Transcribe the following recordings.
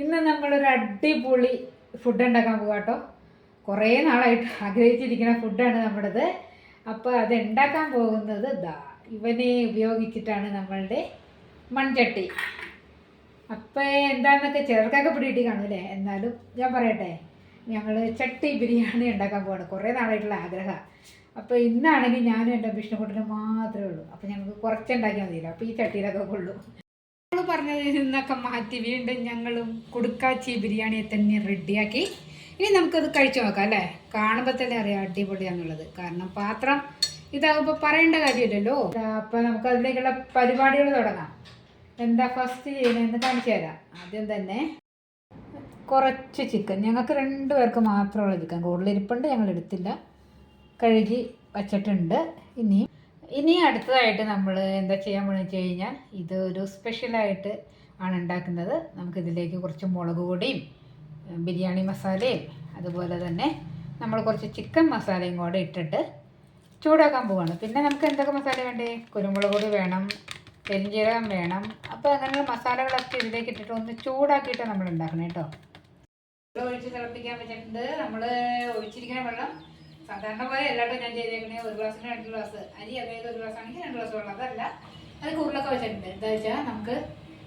ഇന്ന് നമ്മളൊരു അടിപൊളി ഫുഡ് ഉണ്ടാക്കാൻ പോകാം കേട്ടോ കുറേ നാളായിട്ട് ആഗ്രഹിച്ചിരിക്കുന്ന ഫുഡാണ് നമ്മുടേത്. അപ്പോൾ അത് ഉണ്ടാക്കാൻ പോകുന്നത് ദാ ഇവനെ ഉപയോഗിച്ചിട്ടാണ് നമ്മളുടെ മൺചട്ടി. അപ്പോൾ എന്താണെന്നൊക്കെ ചെറുക്കൊക്കെ പിടിയിട്ട് കാണും കാണൂലേ എന്നാലും ഞാൻ പറയട്ടെ ഞങ്ങൾ ചട്ടി ബിരിയാണി ഉണ്ടാക്കാൻ പോവാണ്. കുറേ നാളായിട്ടുള്ള ആഗ്രഹമാണ് അപ്പോൾ ഇന്നാണെങ്കിൽ ഞാനും എന്റെ വിഷ്ണുക്കുട്ടനും മാത്രമേ ഉള്ളൂ. അപ്പോൾ ഞങ്ങൾക്ക് കുറച്ചുണ്ടാക്കിയാൽ മതിയല്ലോ. അപ്പോൾ ഈ ചട്ടിയിലൊക്കെ കൊള്ളൂ. പറഞ്ഞതിൽ നിന്നൊക്കെ മാറ്റി വീണ്ടും ഞങ്ങളും കുടുക്കാച്ചി ബിരിയാണിയെ തന്നെ റെഡിയാക്കി. ഇനി നമുക്കത് കഴിച്ചു നോക്കാം അല്ലേ? കാണുമ്പോൾ തന്നെ അറിയാം അടിപൊളിയാന്നുള്ളത്. കാരണം പാത്രം ഇതാകുമ്പോൾ പറയേണ്ട കാര്യമില്ലല്ലോ. അപ്പോൾ നമുക്ക് അതിലേക്കുള്ള പരിപാടികൾ തുടങ്ങാം. എന്താ ഫസ്റ്റ് ചെയ്യണമെന്ന് കാണിച്ചു തരാം. ആദ്യം തന്നെ കുറച്ച് ചിക്കൻ ഞങ്ങൾക്ക് രണ്ട് പേർക്ക് മാത്രമുള്ള ചിക്കൻ കൂടുതൽ ഇരിപ്പുണ്ട് ഞങ്ങൾ എടുത്തില്ല. കഴുകി വച്ചിട്ടുണ്ട്. ഇനി ഇനി അടുത്തതായിട്ട് നമ്മൾ എന്താ ചെയ്യാൻ പോണെന്ന് വെച്ച് കഴിഞ്ഞാൽ ഇത് ഒരു സ്പെഷ്യലായിട്ട് ആണ് ഉണ്ടാക്കുന്നത്. നമുക്കിതിലേക്ക് കുറച്ച് മുളക് പൊടിയും ബിരിയാണി മസാലയും അതുപോലെ തന്നെ നമ്മൾ കുറച്ച് ചിക്കൻ മസാലയും കൂടെ ഇട്ടിട്ട് ചൂടാക്കാൻ പോവാണ്. പിന്നെ നമുക്ക് എന്തൊക്കെ മസാല വേണ്ടേ? കുരുമുളക് പൊടി വേണം പെരിഞ്ചീരകം വേണം. അപ്പോൾ അങ്ങനെയുള്ള മസാലകളൊക്കെ ഇതിലേക്ക് ഇട്ടിട്ട് ഒന്ന് ചൂടാക്കിയിട്ട് നമ്മൾ ഉണ്ടാക്കണം കേട്ടോ ഒഴിച്ച് തിളപ്പിക്കാൻ വെച്ചിട്ടുണ്ട്. നമ്മൾ ഒഴിച്ചിരിക്കുന്ന വെള്ളം സാധാരണ പോലെ അല്ലാട്ടോ ഞാൻ ചെയ്തേക്കണേ ഒരു ഗ്ലാസ്സിന് രണ്ട് ഗ്ലാസ് അരി അതായത് ഒരു ഗ്ലാസ് ആണെങ്കിൽ രണ്ട് ഗ്ലാസ് വെള്ളം അതല്ല അത് കൂടുതലൊക്കെ വെച്ചിട്ടുണ്ട്. എന്താ വെച്ചാൽ നമുക്ക്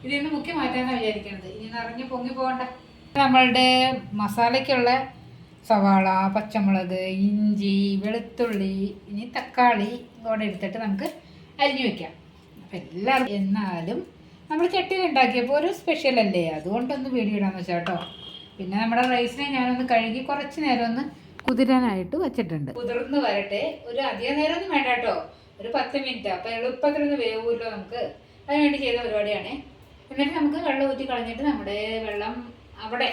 ഇതിൽ നിന്ന് മുക്കി മാറ്റാനാണ് വിചാരിക്കുന്നത് ഇനി നിറഞ്ഞ് പൊങ്ങി പോകണ്ട. നമ്മളുടെ മസാലയ്ക്കുള്ള സവാള പച്ചമുളക് ഇഞ്ചി വെളുത്തുള്ളി ഇനി തക്കാളി കൂടെ എടുത്തിട്ട് നമുക്ക് അരിഞ്ഞു വെക്കാം. അപ്പം എല്ലാവരും എന്നാലും നമ്മൾ ചട്ടിയിൽ ഉണ്ടാക്കിയപ്പോൾ ഒരു സ്പെഷ്യൽ അല്ലേ? അതുകൊണ്ടൊന്ന് വീഡിയോ ഇടാന്ന് വെച്ചാൽ കേട്ടോ. പിന്നെ നമ്മുടെ റൈസിനെ ഞാനൊന്ന് കഴുകി കുറച്ച് നേരം ഒന്ന് കുതിരാനായിട്ട് വെച്ചിട്ടുണ്ട്. കുതിർന്ന് വരട്ടെ. ഒരു അധിക നേരം ഒന്നും വേണ്ട കേട്ടോ. ഒരു പത്ത് മിനിറ്റ്. അപ്പം എളുപ്പത്തിലൊന്ന് വേവൂല്ലോ നമുക്ക്. അതിനുവേണ്ടി ചെയ്ത പരിപാടിയാണ്. എന്നിട്ട് നമുക്ക് വെള്ളം ഊറ്റി കളഞ്ഞിട്ട് നമ്മുടെ വെള്ളം അവിടെ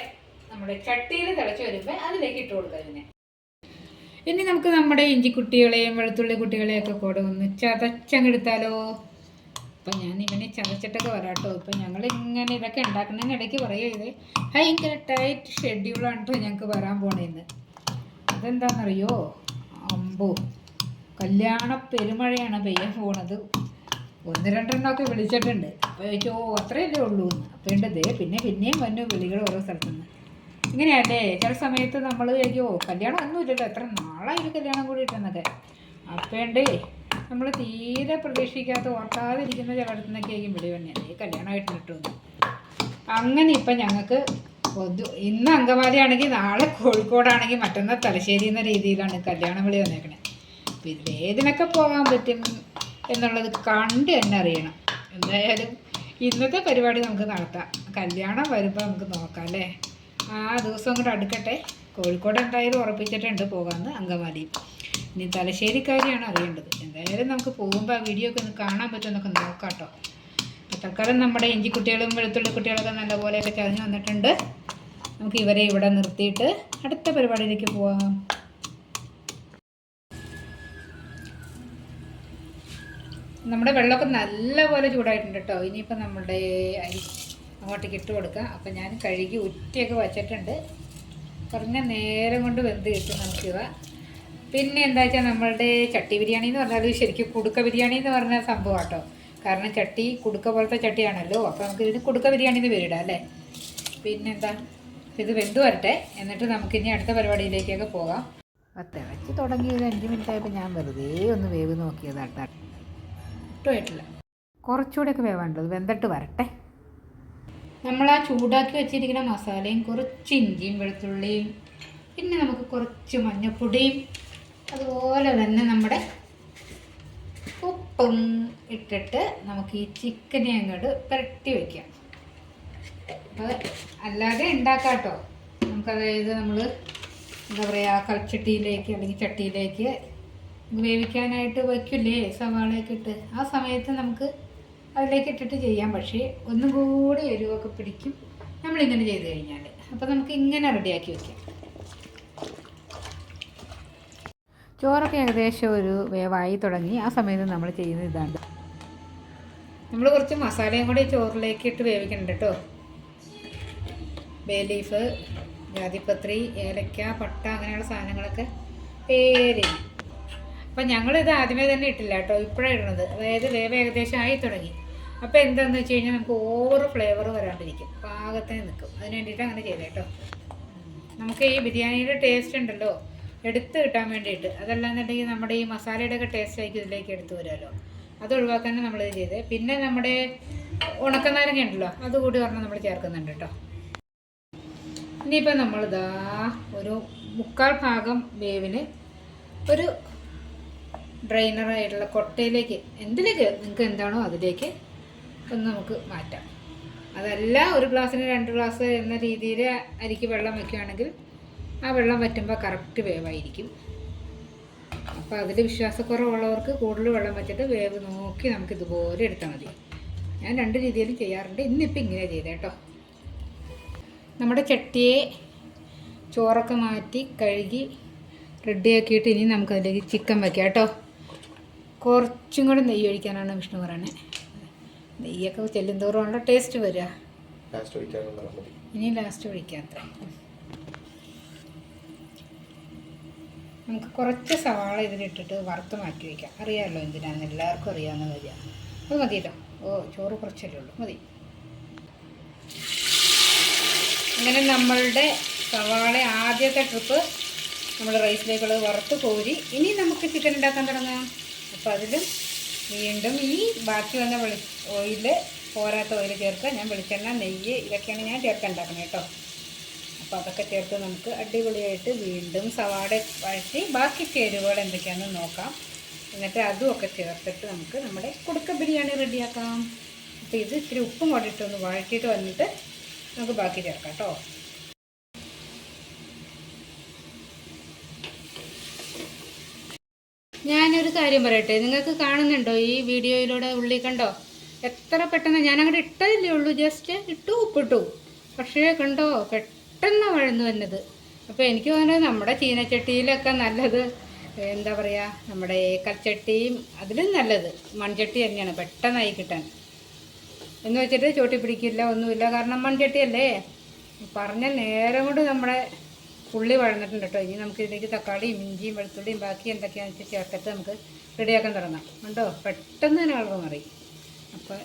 നമ്മുടെ ചട്ടിയിൽ തിളച്ച് വരുമ്പോൾ അതിലേക്ക് ഇട്ട് കൊടുക്കാം ഇതിനെ. ഇനി നമുക്ക് നമ്മുടെ ഇഞ്ചിക്കുട്ടികളെയും വെളുത്തുള്ളി കുട്ടികളെയൊക്കെ കൂടെ ഒന്ന് ചതച്ചങ്ങെടുത്താലോ? അപ്പം ഞാൻ ഇങ്ങനെ ചതച്ചിട്ടൊക്കെ വരാട്ടോ ഇപ്പം ഞങ്ങൾ ഇങ്ങനെ ഇതൊക്കെ ഉണ്ടാക്കുന്നതിന് ഇടയ്ക്ക് പറയുക ഇത്? ഭയങ്കര ടൈറ്റ് ഷെഡ്യൂളാണ് കേട്ടോ ഞങ്ങൾക്ക് വരാൻ പോണേന്ന്. അതെന്താണെന്നറിയോ അമ്പോ കല്യാണ പെരുമഴയാണ് പെയ്യാൻ പോണത്. ഒന്ന് രണ്ടെണ്ണമൊക്കെ വിളിച്ചിട്ടുണ്ട്. അപ്പോൾ ചോദിച്ചു അത്രയല്ലേ ഉള്ളൂ? എന്ന്. അപ്പോൾ ഉണ്ട് ദേ പിന്നെ പിന്നെയും വന്നു വിളികൾ ഓരോ സ്ഥലത്തുനിന്ന്. ഇങ്ങനെയല്ലേ? ചില സമയത്ത് നമ്മൾ അയ്യോ കല്യാണം ഒന്നുമില്ലല്ലോ എത്ര നാളായി ഒരു കല്യാണം കൂടിയിട്ടെന്നൊക്കെ. അപ്പേണ്ടേ നമ്മൾ തീരെ പ്രതീക്ഷിക്കാത്ത ഓർക്കാതിരിക്കുന്ന ചിലയിടത്തുനിന്നൊക്കെ ആയിരിക്കും വിളി ഈ കല്യാണമായിട്ട് കിട്ടുമെന്ന് അങ്ങനെ ഇപ്പം ഞങ്ങൾക്ക് ഇന്ന് അങ്കമാലിയാണെങ്കിൽ നാളെ കോഴിക്കോടാണെങ്കിൽ മറ്റന്നാൾ തലശ്ശേരി എന്ന രീതിയിലാണ് കല്യാണം വിളി വന്നേക്കണേ. അപ്പം ഇതിലേതിനൊക്കെ പോകാൻ പറ്റും എന്നുള്ളത് കണ്ട് തന്നെ അറിയണം. എന്തായാലും ഇന്നത്തെ പരിപാടി നമുക്ക് നടത്താം. കല്യാണം വരുമ്പോൾ നമുക്ക് നോക്കാം അല്ലേ? ആ ദിവസം അങ്ങോട്ട് അടുക്കട്ടെ. കോഴിക്കോട് എന്തായാലും ഉറപ്പിച്ചിട്ടുണ്ട് പോകാമെന്ന് അങ്കമാലി ഇനി തലശ്ശേരിക്കാരിയാണ് അറിയേണ്ടത്. എന്തായാലും നമുക്ക് പോകുമ്പോൾ ആ വീഡിയോ ഒക്കെ ഒന്ന് കാണാൻ പറ്റുമെന്നൊക്കെ നോക്കാം കേട്ടോ. തൽക്കാലം നമ്മുടെ ഇഞ്ചിക്കുട്ടികളും വെളുത്തുള്ളി കുട്ടികളൊക്കെ നല്ലപോലെയൊക്കെ ചതഞ്ഞ് വന്നിട്ടുണ്ട്. നമുക്ക് ഇവരെ ഇവിടെ നിർത്തിയിട്ട് അടുത്ത പരിപാടിയിലേക്ക് പോവാം. നമ്മുടെ വെള്ളമൊക്കെ നല്ലപോലെ ചൂടായിട്ടുണ്ട് കേട്ടോ. ഇനിയിപ്പോൾ നമ്മുടെ അരി അങ്ങോട്ടേക്ക് ഇട്ട് കൊടുക്കാം. അപ്പം ഞാൻ കഴുകി ഉറ്റയൊക്കെ വച്ചിട്ടുണ്ട്. കുറഞ്ഞ നേരം കൊണ്ട് വെന്ത് കിട്ടും നമുക്കിവ. പിന്നെ എന്താ വെച്ചാൽ നമ്മളുടെ ചട്ടി ബിരിയാണി എന്ന് പറഞ്ഞാൽ ശരിക്കും കുടുക്ക ബിരിയാണി എന്ന് പറഞ്ഞ സംഭവം കേട്ടോ. കാരണം ചട്ടി കുടുക്ക പോലത്തെ ചട്ടിയാണല്ലോ. അപ്പോൾ നമുക്ക് ഇതിന് കുടുക്ക ബിരിയാണി എന്ന് പേരിടാം അല്ലേ? പിന്നെന്താ? ഇത് വെന്ത് വരട്ടെ. എന്നിട്ട് നമുക്ക് ഇനി അടുത്ത പരിപാടിയിലേക്കൊക്കെ പോകാം. തിളച്ച് തുടങ്ങി ഒരു അഞ്ച് മിനിറ്റ് ആയപ്പോൾ ഞാൻ വെറുതെ ഒന്ന് വേവ് നോക്കിയതാട്ടാ ഇട്ടുമായിട്ടില്ല കുറച്ചുകൂടെയൊക്കെ വേവാണ്ടത് വെന്തിട്ട് വരട്ടെ. നമ്മൾ ആ ചൂടാക്കി വെച്ചിരിക്കുന്ന മസാലയും കുറച്ച് ഇഞ്ചിയും വെളുത്തുള്ളിയും പിന്നെ നമുക്ക് കുറച്ച് മഞ്ഞൾപ്പൊടിയും അതുപോലെ തന്നെ നമ്മുടെ ഉപ്പും ഇട്ടിട്ട് നമുക്ക് ഈ ചിക്കനെ അങ്ങോട്ട് പുരട്ടി വയ്ക്കാം അപ്പോൾ അല്ലാതെ ഉണ്ടാക്കാം കേട്ടോ നമുക്കതായത് നമ്മൾ എന്താ പറയുക കൽച്ചട്ടിയിലേക്ക് അല്ലെങ്കിൽ ചട്ടിയിലേക്ക് വേവിക്കാനായിട്ട് വയ്ക്കില്ലേ സവാളയൊക്കെ ഇട്ട്. ആ സമയത്ത് നമുക്ക് അതിലേക്ക് ഇട്ടിട്ട് ചെയ്യാം. പക്ഷേ ഒന്നും കൂടി എരിവൊക്കെ പിടിക്കും. നമ്മളിങ്ങനെ ചെയ്ത് കഴിഞ്ഞാൽ അപ്പോൾ നമുക്ക് ഇങ്ങനെ റെഡിയാക്കി വയ്ക്കാം ചോറൊക്കെ ഏകദേശം ഒരു വേവായി തുടങ്ങി. ആ സമയത്ത് നമ്മൾ ചെയ്യുന്ന ഇതാണ്. നമ്മൾ കുറച്ച് മസാലയും കൂടി ചോറിലേക്ക് ഇട്ട് വേവിക്കുന്നുണ്ട് കേട്ടോ. ബേ ലീഫ് ജാതിപത്രി ഏലക്ക പട്ട അങ്ങനെയുള്ള സാധനങ്ങളൊക്കെ പേര്. അപ്പം ഞങ്ങളിത് ആദ്യമേ തന്നെ ഇട്ടില്ല കേട്ടോ. ഇപ്പോഴാണ് ഇടുന്നത്. അതായത് വേവ് ഏകദേശം ആയി തുടങ്ങി. അപ്പോൾ എന്താണെന്ന് വെച്ച് കഴിഞ്ഞാൽ നമുക്ക് ഓവർ ഫ്ലേവർ വരാണ്ടിരിക്കും. പാകത്തിന് നിൽക്കും അതിന് വേണ്ടിയിട്ട് അങ്ങനെ ചെയ്തേട്ടോ നമുക്ക് ഈ ബിരിയാണിയുടെ ടേസ്റ്റ് ഉണ്ടല്ലോ. എടുത്ത് കിട്ടാൻ വേണ്ടിയിട്ട്. അതല്ലാന്നുണ്ടെങ്കിൽ നമ്മുടെ ഈ മസാലയുടെ ഒക്കെ ടേസ്റ്റ് ആയിരിക്കും ഇതിലേക്ക് എടുത്തു വരുമല്ലോ അത് ഒഴിവാക്കാനാണ് നമ്മളിത് ചെയ്തത്. പിന്നെ നമ്മുടെ ഉണക്ക നാരങ്ങ ഉണ്ടല്ലോ അതുകൂടി പറഞ്ഞാൽ നമ്മൾ ചേർക്കുന്നുണ്ട് കേട്ടോ. ഇനിയിപ്പോൾ നമ്മളിതാ ഒരു മുക്കാൽ ഭാഗം വേവിന് ഒരു ഡ്രൈനറായിട്ടുള്ള കൊട്ടയിലേക്ക് എന്തിലേക്ക് നിങ്ങൾക്ക് എന്താണോ അതിലേക്ക് ഒന്ന് നമുക്ക് മാറ്റാം. അതല്ല ഒരു ഗ്ലാസ്സിന് രണ്ട് ഗ്ലാസ് എന്ന രീതിയിൽ അരിക്ക് വെള്ളം വയ്ക്കുകയാണെങ്കിൽ ആ വെള്ളം വറ്റുമ്പോൾ കറക്റ്റ് വേവായിരിക്കും. അപ്പോൾ അതിൽ വിശ്വാസക്കുറവുള്ളവർക്ക് കൂടുതൽ വെള്ളം വെച്ചിട്ട് വേവ് നോക്കി നമുക്ക് ഇതുപോലെ എടുത്താൽ മതി. ഞാൻ രണ്ട് രീതിയിലും ചെയ്യാറുണ്ട്. ഇന്നിപ്പോൾ ഇങ്ങനെ ചെയ്തേ കേട്ടോ നമ്മുടെ ചട്ടിയെ ചോറൊക്കെ മാറ്റി കഴുകി റെഡിയാക്കിയിട്ട് ഇനി നമുക്കതിലേക്ക് ചിക്കൻ വയ്ക്കാം കേട്ടോ കുറച്ചും കൂടെ നെയ്യ് ഒഴിക്കാനാണ് വിഷ്ണു പറയണേ. നെയ്യൊക്കെ ചെല്ലുന്തോറും ടേസ്റ്റ് വരിക. ഇനി ലാസ്റ്റ് ഒഴിക്കാത്ത. നമുക്ക് കുറച്ച് സവാള ഇതിലിട്ടിട്ട് വറുത്ത് മാറ്റി വയ്ക്കാം. അറിയാമല്ലോ എന്തിനാന്ന് എല്ലാവർക്കും അറിയാവുന്ന കാര്യമാണ്. അത് മതിയല്ലോ ഓ ചോറ് കുറച്ചല്ലേ ഉള്ളൂ. മതി. അങ്ങനെ നമ്മളുടെ സവാള ആദ്യത്തെ ട്രിപ്പ് നമ്മൾ റൈസിലേക്ക് വറുത്ത് കോരി ഇനി നമുക്ക് ചിക്കൻ ഉണ്ടാക്കാൻ തുടങ്ങാം. അപ്പോൾ അതിലും വീണ്ടും ഈ ബാക്കി വന്ന വെളി ഓയിൽ പോരാത്ത ഓയിൽ ചേർക്കുക. ഞാൻ വെളിച്ചെണ്ണ നെയ്യ് ഇതൊക്കെയാണ് ഞാൻ ചേർക്കാൻ ഉണ്ടാക്കുന്നത് കേട്ടോ. അപ്പോൾ അതൊക്കെ ചേർത്ത് നമുക്ക് അടിപൊളിയായിട്ട് വീണ്ടും സവാട വഴറ്റി ബാക്കി ചേരുവകൾ എന്തൊക്കെയാണെന്ന് നോക്കാം. എന്നിട്ട് അതും ഒക്കെ ചേർത്തിട്ട് നമുക്ക് നമ്മുടെ കുടുക്ക ബിരിയാണി റെഡിയാക്കാം. അപ്പോൾ ഇത് ഇത്തിരി ഉപ്പും കൂടെ ഇട്ടൊന്ന് വഴറ്റിയിട്ട് വന്നിട്ട് നമുക്ക് ബാക്കി ചേർക്കാം കേട്ടോ. ഞാനൊരു കാര്യം പറയട്ടെ നിങ്ങൾക്ക് കാണുന്നുണ്ടോ ഈ വീഡിയോയിലൂടെ ഉള്ളി കണ്ടോ? എത്ര പെട്ടെന്ന് ഞാനങ്ങോട്ട് ഇട്ടതില്ലേ ഉള്ളൂ ജസ്റ്റ് ഇട്ടു ഉപ്പിട്ടു. പക്ഷേ കണ്ടോ പെട്ടെന്ന് വഴന്നു വന്നത് അപ്പോൾ എനിക്ക് തോന്നുന്നത് നമ്മുടെ ചീനച്ചട്ടിയിലൊക്കെ നല്ലത് എന്താ പറയുക നമ്മുടെ കൽച്ചട്ടിയും അതിലും നല്ലത്. മൺചട്ടി തന്നെയാണ് പെട്ടെന്നായി കിട്ടാൻ. എന്ന് വെച്ചിട്ട് ചോട്ടി പിടിക്കില്ല ഒന്നുമില്ല. കാരണം മൺചട്ടിയല്ലേ? പറഞ്ഞ നേരം കൊണ്ട് നമ്മുടെ ഉള്ളി വഴന്നിട്ടുണ്ട് കേട്ടോ. ഇനി നമുക്ക് ഇതിലേക്ക് തക്കാളിയും ഇഞ്ചിയും വെളുത്തുള്ളിയും ബാക്കി എന്തൊക്കെയാണെന്ന് വെച്ചാൽ ചേർത്തിട്ട് നമുക്ക് റെഡിയാക്കാൻ തുടങ്ങാം. കണ്ടോ? പെട്ടെന്ന് തന്നെ കളർ മാറി. അപ്പോൾ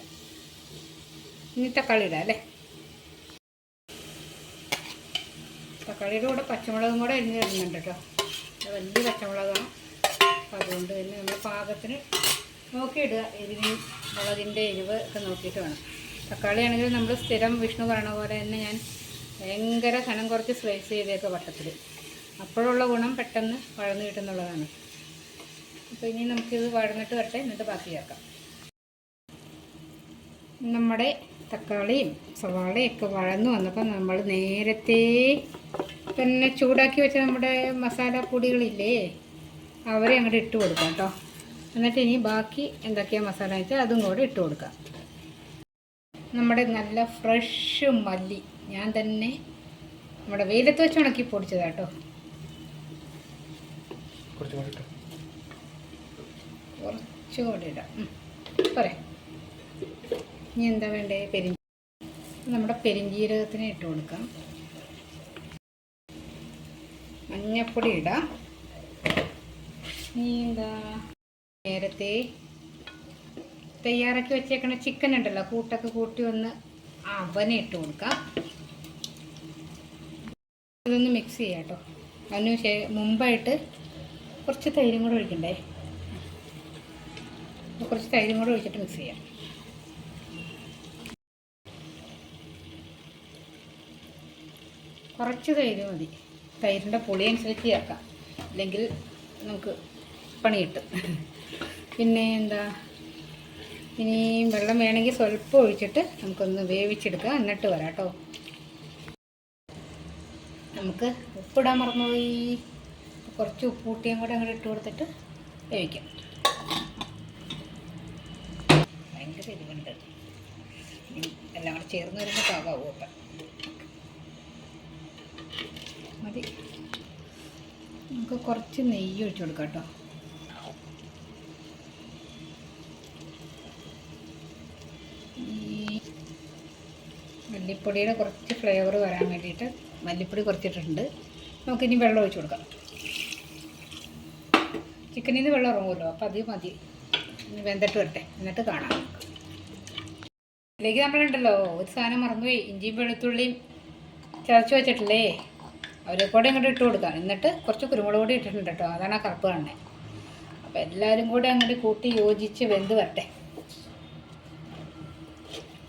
ഇനി തക്കാളി ഇടാം അല്ലേ? തക്കാളിയുടെ കൂടെ പച്ചമുളകും കൂടെ അരിഞ്ഞ് തരുന്നുണ്ട് കേട്ടോ. വലിയ പച്ചമുളകാണ്. അതുകൊണ്ട് തന്നെ നമ്മൾ പാകത്തിന് നോക്കിയിടുക. എരിവിന് മുളകിന്റെ എരിവ് ഒക്കെ നോക്കിയിട്ട് വേണം. തക്കാളി ആണെങ്കിൽ നമ്മൾ സ്ഥിരം വിഷ്ണു പറയണ പോലെ തന്നെ ഞാൻ ഭയങ്കര കനം കുറച്ച് സ്ലൈസ് ചെയ്തേക്കുക വട്ടത്തിൽ അപ്പോഴുള്ള ഗുണം പെട്ടെന്ന് വഴന്ന് കിട്ടുന്നുള്ളതാണ്. അപ്പോൾ ഇനി നമുക്കിത് വഴന്നിട്ട് വരട്ടെ. എന്നിട്ട് ബാക്കിയാക്കാം. നമ്മുടെ തക്കാളിയും സവാളയും ഒക്കെ വഴന്നു വന്നപ്പോൾ നമ്മൾ നേരത്തെ തന്നെ ചൂടാക്കി വെച്ച നമ്മുടെ മസാല പൊടികളില്ലേ അവരെ അങ്ങോട്ട് ഇട്ട് കൊടുക്കാം കേട്ടോ എന്നിട്ട് ഇനി ബാക്കി എന്തൊക്കെയാണ് മസാല വെച്ചാൽ അതും കൂടെ ഇട്ട് കൊടുക്കാം. നമ്മുടെ നല്ല ഫ്രഷ് മല്ലി. ഞാൻ തന്നെ നമ്മുടെ വെയിലത്ത് വെച്ച് ഉണക്കി പൊടിച്ചതാ കേട്ടോ കുറച്ചും കൂടി കുറച്ചുകൂടി ഇടാം. പോരെ. ഇനി എന്താ വേണ്ടേ? പെരിഞ്ചീ നമ്മുടെ പെരിഞ്ചീരകത്തിന് ഇട്ട് കൊടുക്കാം. മഞ്ഞപ്പൊടി ഇടാം. ഇനി എന്താ? നേരത്തെ തയ്യാറാക്കി വെച്ചേക്കണ ചിക്കൻ ഉണ്ടല്ലോ കൂട്ടൊക്കെ കൂട്ടി ഒന്ന് അവനെ ഇട്ട് കൊടുക്കാം. ഇതൊന്ന് മിക്സ് ചെയ്യാം കേട്ടോ. അതിന് മുമ്പായിട്ട് കുറച്ച് തൈരും കൂടെ ഒഴിക്കണ്ടേ? കുറച്ച് തൈരും കൂടെ ഒഴിച്ചിട്ട് മിക്സ് ചെയ്യാം. കുറച്ച് തൈര് മതി. തൈരിന്റെ പുളി അനുസരിച്ച് ചേർക്കാം. അല്ലെങ്കിൽ നമുക്ക് പണി കിട്ടും പിന്നെ എന്താ? ഇനി വെള്ളം വേണമെങ്കിൽ സ്വല്പം ഒഴിച്ചിട്ട് നമുക്കൊന്ന് വേവിച്ചെടുക്കാം. എന്നിട്ട് വരാം കേട്ടോ. നമുക്ക് ഉപ്പിടാൻ മറന്നുപോയി. കുറച്ച് ഉപ്പ് കൂട്ടിയും കൂടെ അങ്ങോട്ട് ഇട്ട് കൊടുത്തിട്ട് വേവിക്കാം. ഭയങ്കര എരിവുണ്ട്. എല്ലാം കൂടെ ചേർന്ന് വരുമ്പോൾ പാകാവും അപ്പം. മതി. നമുക്ക് കുറച്ച് നെയ്യ് ഒഴിച്ചു കൊടുക്കാം കേട്ടോ. മല്ലിപ്പൊടിയുടെ കുറച്ച് ഫ്ലേവർ വരാൻ വേണ്ടിയിട്ട് മല്ലിപ്പൊടി കുറച്ചിട്ടുണ്ട് നമുക്കിനി വെള്ളം ഒഴിച്ചു കൊടുക്കാം. ചിക്കനിൽ നിന്ന് വെള്ളം ഇറങ്ങുമല്ലോ അപ്പോൾ അത് മതി. ഇനി വെന്തിട്ട് വരട്ടെ. എന്നിട്ട് കാണാം ഇതിലേക്ക് നമ്മളുണ്ടല്ലോ ഒരു സാധനം മറന്നുപോയി. ഇഞ്ചിയും വെളുത്തുള്ളിയും ചതച്ച് വെച്ചിട്ടില്ലേ? അവരെ കൂടെ ഇങ്ങോട്ട് ഇട്ട് കൊടുക്കാം. എന്നിട്ട് കുറച്ച് കുരുമുളക് കൂടി ഇട്ടിട്ടുണ്ട് കേട്ടോ. അതാണ് ആ കറുപ്പ് കാണുന്നത് അപ്പോൾ എല്ലാവരും കൂടെ അങ്ങോട്ട് കൂട്ടി യോജിച്ച് വെന്ത് വരട്ടെ.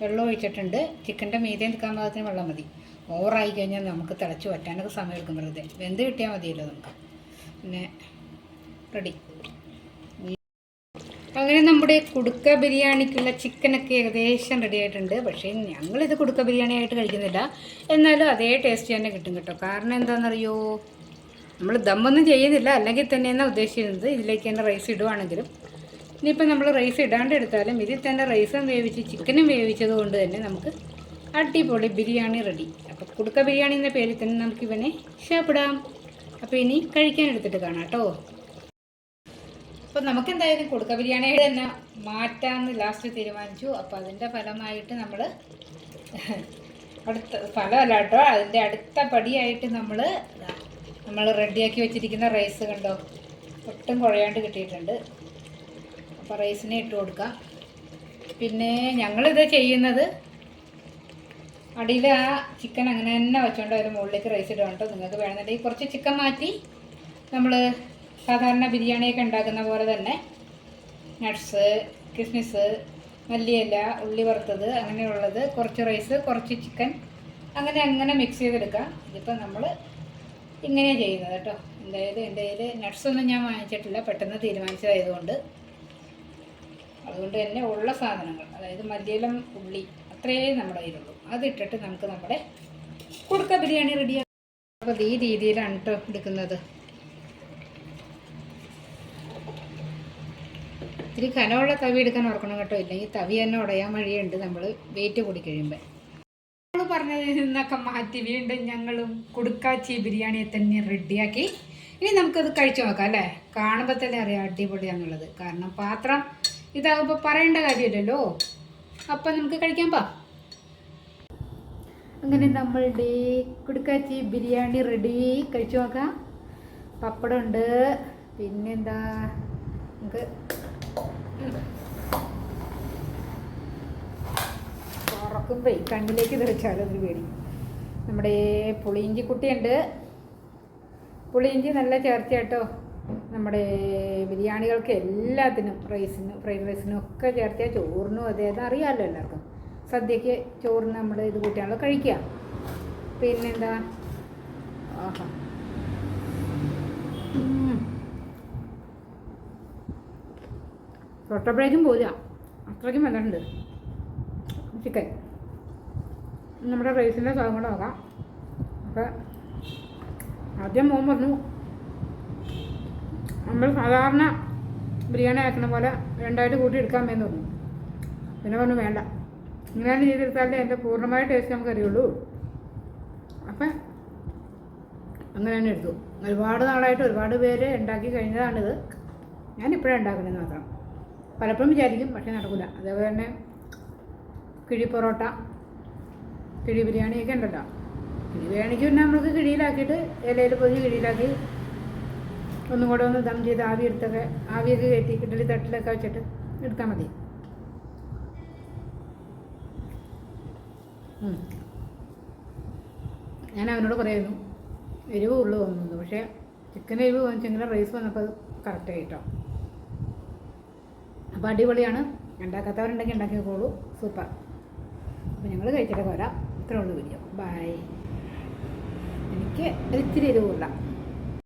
വെള്ളം ഒഴിച്ചിട്ടുണ്ട്. ചിക്കന്റെ മീതെ നിൽക്കാൻ പാകത്തിന് വെള്ളം മതി. ഓവറായി കഴിഞ്ഞാൽ നമുക്ക് തിളച്ച് വറ്റാനൊക്കെ സമയം എടുക്കും വെറുതെ. വെന്ത് കിട്ടിയാൽ മതിയല്ലോ നമുക്ക്. പിന്നെ റെഡി അങ്ങനെ നമ്മുടെ കുടുക്ക ബിരിയാണിക്കുള്ള ചിക്കനൊക്കെ ഏകദേശം റെഡി ആയിട്ടുണ്ട്. പക്ഷേ ഞങ്ങളിത് കുടുക്ക ബിരിയാണി ആയിട്ട് കഴിക്കുന്നില്ല. എന്നാലും അതേ ടേസ്റ്റ് തന്നെ കിട്ടും കേട്ടോ. കാരണം എന്താണെന്നറിയോ? നമ്മൾ ദമ്മൊന്നും ചെയ്യുന്നില്ല. അല്ലെങ്കിൽ തന്നെ എന്നാണ് ഉദ്ദേശിച്ചിരുന്നത് ഇതിലേക്ക് തന്നെ റൈസ് ഇടുവാണെങ്കിലും. ഇനിയിപ്പോൾ നമ്മൾ റൈസ് ഇടാണ്ട് എടുത്താലും ഇതിൽ തന്നെ റൈസും വേവിച്ച് ചിക്കനും വേവിച്ചത് കൊണ്ട് തന്നെ നമുക്ക് അടിപൊളി ബിരിയാണി റെഡി അപ്പോൾ കുടുക്ക ബിരിയാണി എന്ന പേരിൽ തന്നെ നമുക്ക് ഇവനെ ഇഷ്ടപ്പെടാം അപ്പോൾ ഇനി കഴിക്കാൻ എടുത്തിട്ട് കാണാം കേട്ടോ. അപ്പോൾ നമുക്ക് എന്തായാലും കൊടുക്ക. ബിരിയാണിയുടെ തന്നെ മാറ്റാമെന്ന് ലാസ്റ്റ് തീരുമാനിച്ചു. അപ്പോൾ അതിന്റെ ഫലമായിട്ട് നമ്മൾ അടുത്ത ഫലമല്ല കേട്ടോ. അതിന്റെ അടുത്ത പടിയായിട്ട് നമ്മൾ നമ്മൾ റെഡിയാക്കി വെച്ചിരിക്കുന്ന റൈസ് കണ്ടോ? ഒട്ടും കുഴയാണ്ട് കിട്ടിയിട്ടുണ്ട്. അപ്പോൾ റൈസിനെ ഇട്ട് കൊടുക്കാം. പിന്നെ ഞങ്ങളിത് ചെയ്യുന്നത് അടിയിൽ ആ ചിക്കൻ അങ്ങനെ തന്നെ വെച്ചോണ്ട് അതിന് മുകളിലേക്ക് റൈസ് ഇടുക കേട്ടോ. നിങ്ങൾക്ക് വേണമെന്നുണ്ടെങ്കിൽ കുറച്ച് ചിക്കൻ മാറ്റി നമ്മൾ സാധാരണ ബിരിയാണിയൊക്കെ ഉണ്ടാക്കുന്ന പോലെ തന്നെ നട്ട്സ് കിസ്മിസ് മല്ലിയില ഉള്ളി വറുത്തത് അങ്ങനെയുള്ളത് കുറച്ച് റൈസ് കുറച്ച് ചിക്കൻ അങ്ങനെ അങ്ങനെ മിക്സ് ചെയ്തെടുക്കാം ഇതിപ്പോൾ നമ്മൾ ഇങ്ങനെയാണ് ചെയ്യുന്നത് കേട്ടോ. എന്തായാലും എന്റെ കയ്യിൽ നട്ട്സൊന്നും ഞാൻ വാങ്ങിച്ചിട്ടില്ല. പെട്ടെന്ന് തീരുമാനിച്ചതായതുകൊണ്ട്. അതുകൊണ്ട് തന്നെ ഉള്ള സാധനങ്ങൾ അതായത് മല്ലിയിലും ഉള്ളി അത്രയേ നമ്മുടെ കയ്യിലുള്ളൂ അതിട്ടിട്ട് നമുക്ക് നമ്മുടെ കുടുക്ക ബിരിയാണി റെഡിയാക്കാം അപ്പോൾ ഈ രീതിയിലാണ് കേട്ടോ എടുക്കുന്നത്. ഇത്തിരി കനമുള്ള തവി എടുക്കാൻ ഓർക്കണം കേട്ടോ. ഇല്ലെങ്കിൽ തവി തന്നെ ഉടയാൻ വഴിയുണ്ട് നമ്മൾ വെയിറ്റ് കൂടി കഴിയുമ്പോൾ നമ്മൾ പറഞ്ഞതിൽ നിന്നൊക്കെ മാറ്റി വീണ്ടും ഞങ്ങളും കുടുക്കാച്ചി ബിരിയാണിയെ തന്നെ റെഡിയാക്കി ഇനി നമുക്കത് കഴിച്ചു നോക്കാം അല്ലേ? കാണുമ്പോൾ തന്നെ അറിയാം അടിപൊളിയാന്നുള്ളത്. കാരണം പാത്രം ഇതാകുമ്പോൾ പറയേണ്ട കാര്യമില്ലല്ലോ. അപ്പം നമുക്ക് കഴിക്കാൻ പോ അങ്ങനെ നമ്മളുടെ കുടുക്കാച്ചി ബിരിയാണി റെഡി കഴിച്ചു നോക്കാം. പപ്പടമുണ്ട്. പിന്നെന്താ? നമുക്ക് തുറക്കുമ്പോ കണ്ണിലേക്ക് തെറിച്ചാലും അതൊരു പേടി. നമ്മുടെ പുളിയിഞ്ചി കുട്ടിയുണ്ട്. പുളിയിഞ്ചി നല്ല ചേർച്ച കേട്ടോ നമ്മുടെ ബിരിയാണികൾക്ക് എല്ലാത്തിനും റൈസിനും ഫ്രൈഡ് റൈസിനും ഒക്കെ ചേർത്തിയാൽ ചോറിനും അതേ. അറിയാമല്ലോ എല്ലാവർക്കും. സദ്യക്ക് ചോറിന് നമ്മൾ ഇത് കൂട്ടിയാണല്ലോ കഴിക്കുക. പിന്നെന്താ? ആഹാ. ഉം. ബ്രേക്കും പോരാ. അത്രയ്ക്കും വന്നിട്ടുണ്ട് ചിക്കൻ നമ്മുടെ റൈസിന്റെ സ്വാദം കൂടെ നോക്കാം അപ്പോൾ ആദ്യം മോൻ പറഞ്ഞു നമ്മൾ സാധാരണ ബിരിയാണി ആക്കുന്ന പോലെ രണ്ടായിട്ട് കൂട്ടി എടുക്കാമെന്ന് പറഞ്ഞു. പിന്നെ പറഞ്ഞു വേണ്ട. ഇങ്ങനെയാണ് ചെയ്തെടുത്താലേ എന്റെ പൂർണമായ ടേസ്റ്റ് നമുക്ക് അറിയുള്ളൂ. അപ്പം അങ്ങനെ തന്നെ എടുത്തു. ഒരുപാട് നാളായിട്ട് ഒരുപാട് പേര് ഉണ്ടാക്കി കഴിഞ്ഞതാണിത്. ഞാനിപ്പോഴാണ് ഉണ്ടാക്കുന്നത് മാത്രം. പലപ്പോഴും വിചാരിക്കും പക്ഷേ നടക്കില്ല അതേപോലെ തന്നെ കിഴി പൊറോട്ട കിഴി ബിരിയാണിയൊക്കെ ഉണ്ടല്ലോ. കിഴി ബിരിയാണിക്ക് പിന്നെ നമുക്ക് കിഴിയിലാക്കിയിട്ട് ഇലയിൽ പൊതി കിഴിയിലാക്കി ഒന്നും കൂടെ ഒന്ന് ദം ചെയ്ത് ആവി എടുത്തൊക്കെ ആവിയൊക്കെ കയറ്റി കിട്ടലി തട്ടിലൊക്കെ വെച്ചിട്ട് എടുത്താൽ മതി. ഞാൻ അവനോട് പറയുന്നു എരിവ് ഉള്ളു തോന്നുന്നു. പക്ഷേ ചിക്കൻ എരിവ് വന്നിട്ടുണ്ടെങ്കിൽ റൈസ് വന്നപ്പോൾ അത് കറക്റ്റായി കേട്ടോ. അപ്പോൾ അടിപൊളിയാണ്. ഉണ്ടാക്കാത്തവരുണ്ടെങ്കിൽ ഉണ്ടാക്കിക്കോളൂ സൂപ്പർ. അപ്പോൾ ഞങ്ങൾ കഴിച്ചിട്ട് പോരാം. ഇത്രേ വീഡിയോ ബൈ എനിക്ക് ഇത്തിരി എരിവുള്ള